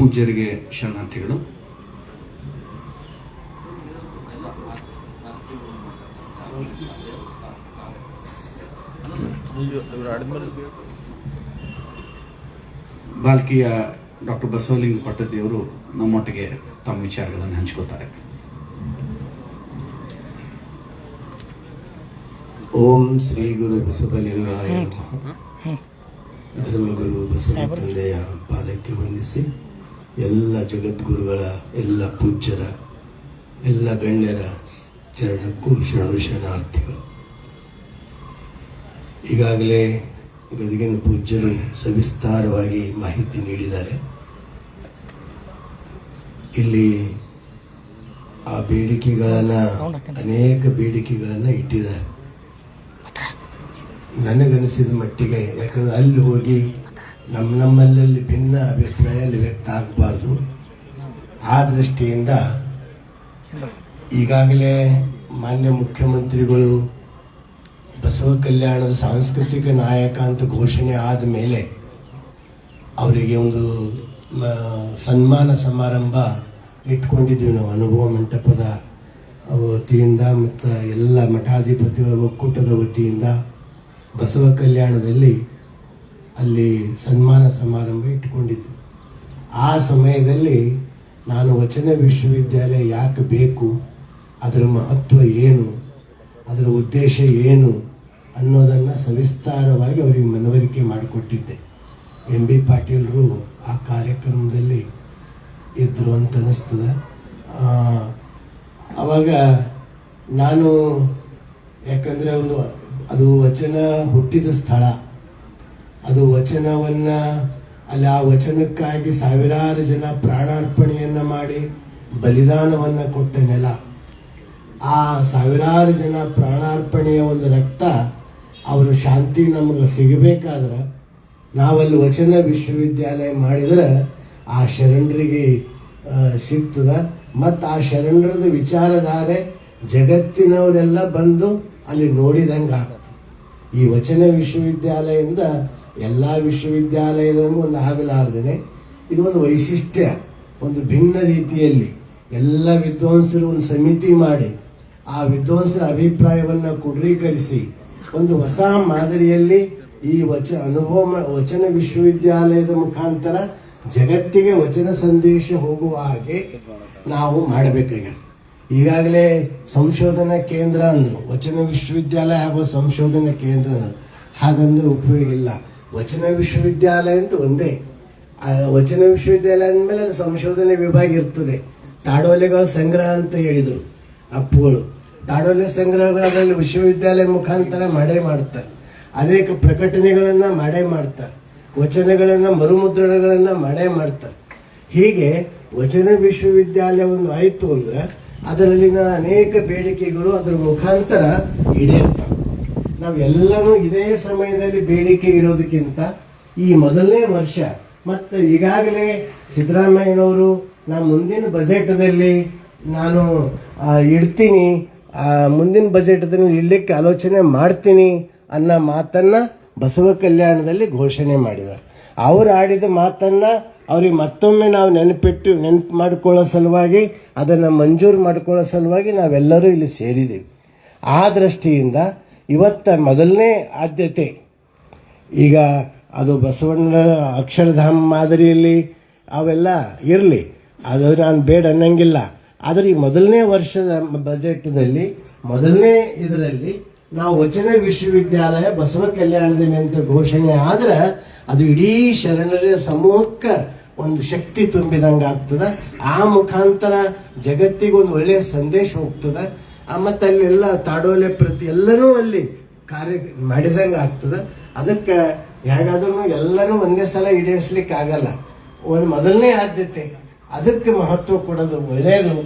ಪೂಜ್ಯರಿಗೆ ಶರಣಾರ್ಥಿಗಳು ಬಾಲ್ಕಿಯ ಡಾಕ್ಟರ್ ಬಸವಲಿಂಗ ಪಟ್ಟದಿಯವರು ನಮ್ಮೊಟ್ಟಿಗೆ ತಮ್ಮ ವಿಚಾರಗಳನ್ನು ಹಂಚಿಕೊತಾರೆ ಓಂ ಶ್ರೀ ಗುರು ಬಸವಲಿಂಗಾಯ. ಧರ್ಮಗುರು ಬಸವ ತಂದೆಯ ಪಾದಕ್ಕೆ ವಂದಿಸಿ ಎಲ್ಲ ಜಗದ್ಗುರುಗಳ ಎಲ್ಲ ಪೂಜ್ಯರ ಎಲ್ಲ ಗಣ್ಯರ ಚರಣಕ್ಕೂ ಶರಣು ಶರಣಾರ್ಥಿಗಳು. ಈಗಾಗಲೇ ಗದಗಿನ ಪೂಜ್ಯರು ಸವಿಸ್ತಾರವಾಗಿ ಮಾಹಿತಿ ನೀಡಿದ್ದಾರೆ. ಇಲ್ಲಿ ಆ ಬೇಡಿಕೆಗಳನ್ನು ಅನೇಕ ಬೇಡಿಕೆಗಳನ್ನು ಇಟ್ಟಿದ್ದಾರೆ. ನನಗನಿಸಿದ ಮಟ್ಟಿಗೆ ಯಾಕಂದ್ರೆ ಅಲ್ಲಿ ಹೋಗಿ ನಮ್ಮ ನಮ್ಮಲ್ಲಿ ಭಿನ್ನ ಅಭಿಪ್ರಾಯ ವ್ಯಕ್ತ ಆಗಬಾರ್ದು. ಆ ದೃಷ್ಟಿಯಿಂದ ಈಗಾಗಲೇ ಮಾನ್ಯ ಮುಖ್ಯಮಂತ್ರಿಗಳು ಬಸವ ಕಲ್ಯಾಣದ ಸಾಂಸ್ಕೃತಿಕ ನಾಯಕ ಅಂತ ಘೋಷಣೆ ಆದ ಮೇಲೆ ಅವರಿಗೆ ಒಂದು ಸನ್ಮಾನ ಸಮಾರಂಭ ಇಟ್ಕೊಂಡಿದ್ದೀವಿ ನಾವು. ಅನುಭವ ಮಂಟಪದ ವತಿಯಿಂದ ಮತ್ತು ಎಲ್ಲ ಮಠಾಧಿಪತಿಗಳ ಒಕ್ಕೂಟದ ವತಿಯಿಂದ ಬಸವ ಕಲ್ಯಾಣದಲ್ಲಿ ಅಲ್ಲಿ ಸನ್ಮಾನ ಸಮಾರಂಭ ಇಟ್ಕೊಂಡಿದ್ವಿ ಆ ಸಮಯದಲ್ಲಿ ನಾನು ವಚನ ವಿಶ್ವವಿದ್ಯಾಲಯ ಯಾಕೆ ಬೇಕು, ಅದರ ಮಹತ್ವ ಏನು, ಅದರ ಉದ್ದೇಶ ಏನು ಅನ್ನೋದನ್ನು ಸವಿಸ್ತಾರವಾಗಿ ಅವರಿಗೆ ಮನವರಿಕೆ ಮಾಡಿಕೊಟ್ಟಿದ್ದೆ. ಎಂ ಬಿ ಪಾಟೀಲರು ಆ ಕಾರ್ಯಕ್ರಮದಲ್ಲಿ ಇದ್ದರು ಅಂತ ಅನ್ನಿಸ್ತದೆ. ಆವಾಗ ನಾನು, ಯಾಕಂದರೆ ಒಂದು, ಅದು ವಚನ ಹುಟ್ಟಿದ ಸ್ಥಳ. ಅದು ವಚನವನ್ನು ಅಲ್ಲಿ ಆ ವಚನಕ್ಕಾಗಿ ಸಾವಿರಾರು ಜನ ಪ್ರಾಣಾರ್ಪಣೆಯನ್ನ ಮಾಡಿ ಬಲಿದಾನವನ್ನು ಕೊಟ್ಟ ನೆಲ. ಆ ಸಾವಿರಾರು ಜನ ಪ್ರಾಣಾರ್ಪಣೆಯ ಒಂದು ರಕ್ತ ಅವರ ಶಾಂತಿ ನಮಗೆ ಸಿಗಬೇಕಾದ್ರೆ ನಾವಲ್ಲಿ ವಚನ ವಿಶ್ವವಿದ್ಯಾಲಯ ಮಾಡಿದ್ರೆ ಆ ಶರಣರಿಗೆ ಸಿಗ್ತದ. ಮತ್ತು ಆ ಶರಣರದ ವಿಚಾರಧಾರೆ ಜಗತ್ತಿನವರೆಲ್ಲ ಬಂದು ಅಲ್ಲಿ ನೋಡಿದಂಗೆ ಈ ವಚನ ವಿಶ್ವವಿದ್ಯಾಲಯದಿಂದ ಎಲ್ಲ ವಿಶ್ವವಿದ್ಯಾಲಯದಲ್ಲೂ ಒಂದು ಆಗಲಾರ್ದೇನೆ ಇದು ಒಂದು ವೈಶಿಷ್ಟ್ಯ, ಒಂದು ಭಿನ್ನ ರೀತಿಯಲ್ಲಿ ಎಲ್ಲ ವಿದ್ವಾಂಸರು ಒಂದು ಸಮಿತಿ ಮಾಡಿ ಆ ವಿದ್ವಾಂಸರ ಅಭಿಪ್ರಾಯವನ್ನು ಕ್ರೋಢೀಕರಿಸಿ ಒಂದು ಹೊಸ ಮಾದರಿಯಲ್ಲಿ ಈ ವಚ, ಅನುಭವ ವಚನ ವಿಶ್ವವಿದ್ಯಾಲಯದ ಮುಖಾಂತರ ಜಗತ್ತಿಗೆ ವಚನ ಸಂದೇಶ ಹೋಗುವ ಹಾಗೆ ನಾವು ಮಾಡಬೇಕಾಗ್ಯದ ಈಗಾಗಲೇ ಸಂಶೋಧನಾ ಕೇಂದ್ರ ಅಂದರು, ವಚನ ವಿಶ್ವವಿದ್ಯಾಲಯ ಹಾಗೂ ಸಂಶೋಧನಾ ಕೇಂದ್ರ ಅಂದರು. ಹಾಗಂದ್ರೆ ಉಪಯೋಗ ಇಲ್ಲ. ವಚನ ವಿಶ್ವವಿದ್ಯಾಲಯ ಅಂತ ಒಂದೇ. ವಚನ ವಿಶ್ವವಿದ್ಯಾಲಯ ಅಂದಮೇಲೆ ಅಲ್ಲಿ ಸಂಶೋಧನೆ ವಿಭಾಗ ಇರ್ತದೆ. ತಾಡೋಲೆಗಳ ಸಂಗ್ರಹ ಅಂತ ಹೇಳಿದರು ಅಪ್ಪುಗಳು. ತಾಡೋಲೆ ಸಂಗ್ರಹಗಳಲ್ಲಿ ವಿಶ್ವವಿದ್ಯಾಲಯ ಮುಖಾಂತರ ಮಾಡೇ ಮಾಡ್ತಾರೆ. ಅನೇಕ ಪ್ರಕಟಣೆಗಳನ್ನು ಮಾಡೇ ಮಾಡ್ತಾರೆ. ವಚನಗಳನ್ನು, ಮರುಮುದ್ರಣಗಳನ್ನು ಮಾಡೇ ಮಾಡ್ತಾರೆ. ಹೀಗೆ ವಚನ ವಿಶ್ವವಿದ್ಯಾಲಯ ಒಂದು ಆಯಿತು ಅಂದ್ರೆ ಅದರಲ್ಲಿನ ಅನೇಕ ಬೇಡಿಕೆಗಳು ಅದರ ಮುಖಾಂತರ ಈಡೇರ್ತವೆ ನಾವೆಲ್ಲರೂ ಇದೇ ಸಮಯದಲ್ಲಿ ಬೇಡಿಕೆ ಇರೋದಕ್ಕಿಂತ ಈ ಮೊದಲನೇ ವರ್ಷ, ಮತ್ತು ಈಗಾಗಲೇ ಸಿದ್ದರಾಮಯ್ಯನವರು ನಾ ಮುಂದಿನ ಬಜೆಟ್ದಲ್ಲಿ ನಾನು ಇಡ್ತೀನಿ ಮುಂದಿನ ಬಜೆಟ್ದಲ್ಲಿ ಇಡ್ಲಿಕ್ಕೆ ಆಲೋಚನೆ ಮಾಡ್ತೀನಿ ಅನ್ನೋ ಮಾತನ್ನ ಬಸವ ಕಲ್ಯಾಣದಲ್ಲಿ ಘೋಷಣೆ ಮಾಡಿದ ಅವರು ಆಡಿದ ಮಾತನ್ನ ಅವ್ರಿಗೆ ಮತ್ತೊಮ್ಮೆ ನಾವು ನೆನಪಿಟ್ಟು ನೆನಪು ಮಾಡಿಕೊಳ್ಳೋ ಸಲುವಾಗಿ, ಅದನ್ನು ಮಂಜೂರು ಮಾಡಿಕೊಳ್ಳೋ ಸಲುವಾಗಿ ನಾವೆಲ್ಲರೂ ಇಲ್ಲಿ ಸೇರಿದ್ದೀವಿ. ಆ ದೃಷ್ಟಿಯಿಂದ ಇವತ್ತ ಮೊದಲನೇ ಆದ್ಯತೆ, ಈಗ ಅದು ಬಸವಣ್ಣ ಅಕ್ಷರಧಾಮ ಮಾದರಿಯಲ್ಲಿ ಅವೆಲ್ಲ ಇರಲಿ, ಅದು ನಾನು ಬೇಡ ಅನ್ನಂಗಿಲ್ಲ. ಆದರೆ ಈ ಮೊದಲನೇ ವರ್ಷದ ಬಜೆಟ್ನಲ್ಲಿ, ಮೊದಲನೇ ಇದರಲ್ಲಿ ನಾವು ವಚನ ವಿಶ್ವವಿದ್ಯಾಲಯ ಬಸವ ಕಲ್ಯಾಣದಲ್ಲಿ ಅಂತ ಘೋಷಣೆ ಆದರೆ ಅದು ಇಡೀ ಶರಣರ ಸಮೂಹಕ್ಕೆ ಒಂದು ಶಕ್ತಿ ತುಂಬಿದಂಗೆ ಆಗ್ತದೆ. ಆ ಮುಖಾಂತರ ಜಗತ್ತಿಗೆ ಒಂದು ಒಳ್ಳೆಯ ಸಂದೇಶ ಹೋಗ್ತದೆ. ಮತ್ತು ಅಲ್ಲೆಲ್ಲ ತಾಡೋಲೆ ಪ್ರತಿ ಎಲ್ಲನೂ ಅಲ್ಲಿ ಕಾರ್ಯ ಮಾಡಿದಂಗೆ ಆಗ್ತದೆ. ಅದಕ್ಕೆ ಹೇಗಾದ್ರೂ ಎಲ್ಲನೂ ಒಂದೇ ಸಲ ಈಡೇರಿಸ್ಲಿಕ್ಕೆ ಆಗಲ್ಲ. ಒಂದು ಮೊದಲನೇ ಆದ್ಯತೆ, ಅದಕ್ಕೆ ಮಹತ್ವ ಕೊಡೋದು ಒಳ್ಳೆಯದು.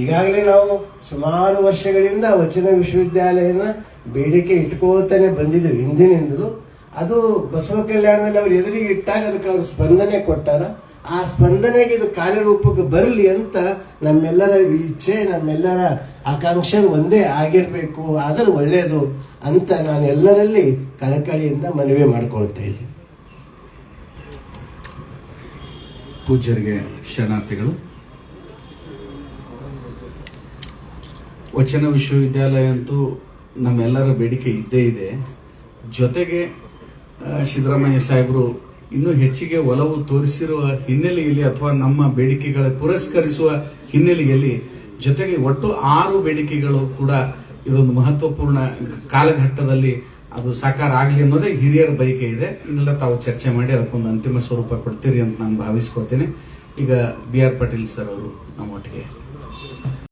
ಈಗಾಗಲೇ ನಾವು ಸುಮಾರು ವರ್ಷಗಳಿಂದ ವಚನ ವಿಶ್ವವಿದ್ಯಾಲಯನ ಬೇಡಿಕೆ ಇಟ್ಕೋತಾನೆ ಬಂದಿದ್ದೀವಿ ಹಿಂದಿನಿಂದಲೂ. ಅದು ಬಸವ ಕಲ್ಯಾಣದಲ್ಲಿ ಅವ್ರು ಎದುರಿಗೆ ಇಟ್ಟಾಗ ಅದಕ್ಕೆ ಅವ್ರು ಸ್ಪಂದನೆ ಕೊಟ್ಟಾರ. ಆ ಸ್ಪಂದನೆಗೆ ಇದು ಕಾರ್ಯರೂಪಕ್ಕೆ ಬರಲಿ ಅಂತ ನಮ್ಮೆಲ್ಲರ ಇಚ್ಛೆ, ನಮ್ಮೆಲ್ಲರ ಆಕಾಂಕ್ಷೆ ಒಂದೇ ಆಗಿರಬೇಕು, ಆದರೆ ಒಳ್ಳೆಯದು ಅಂತ ನಾನು ಎಲ್ಲರಲ್ಲಿ ಕಳಕಳಿಯಿಂದ ಮನವಿ ಮಾಡ್ಕೊಳ್ತಾ ಇದ್ದೀನಿ. ಪೂಜ್ಯರಿಗೆ ಶರಣಾರ್ಥಿಗಳು, ವಚನ ವಿಶ್ವವಿದ್ಯಾಲಯ ಅಂತೂ ನಮ್ಮೆಲ್ಲರ ಬೇಡಿಕೆ ಇದ್ದೇ ಇದೆ. ಜೊತೆಗೆ ಸಿದ್ದರಾಮಯ್ಯ ಸಾಹೇಬರು ಇನ್ನೂ ಹೆಚ್ಚಿಗೆ ಒಲವು ತೋರಿಸಿರುವ ಹಿನ್ನೆಲೆಯಲ್ಲಿ ಅಥವಾ ನಮ್ಮ ಬೇಡಿಕೆಗಳ ಪುರಸ್ಕರಿಸುವ ಹಿನ್ನೆಲೆಯಲ್ಲಿ ಜೊತೆಗೆ ಒಟ್ಟು ಆರು ಬೇಡಿಕೆಗಳು ಕೂಡ ಇದೊಂದು ಮಹತ್ವಪೂರ್ಣ ಕಾಲಘಟ್ಟದಲ್ಲಿ ಅದು ಸಾಕಾರ ಆಗಲಿ ಅನ್ನೋದೇ ಹಿರಿಯರ ಬಯಕೆ ಇದೆ. ಇನ್ನೆಲ್ಲ ತಾವು ಚರ್ಚೆ ಮಾಡಿ ಅದಕ್ಕೊಂದು ಅಂತಿಮ ಸ್ವರೂಪ ಕೊಡ್ತೀರಿ ಅಂತ ನಾನು ಭಾವಿಸ್ಕೋತೀನಿ ಈಗ ಬಿ ಆರ್ ಪಾಟೀಲ್ ಸರ್ ಅವರು ನಮ್ಮೊಟ್ಟಿಗೆ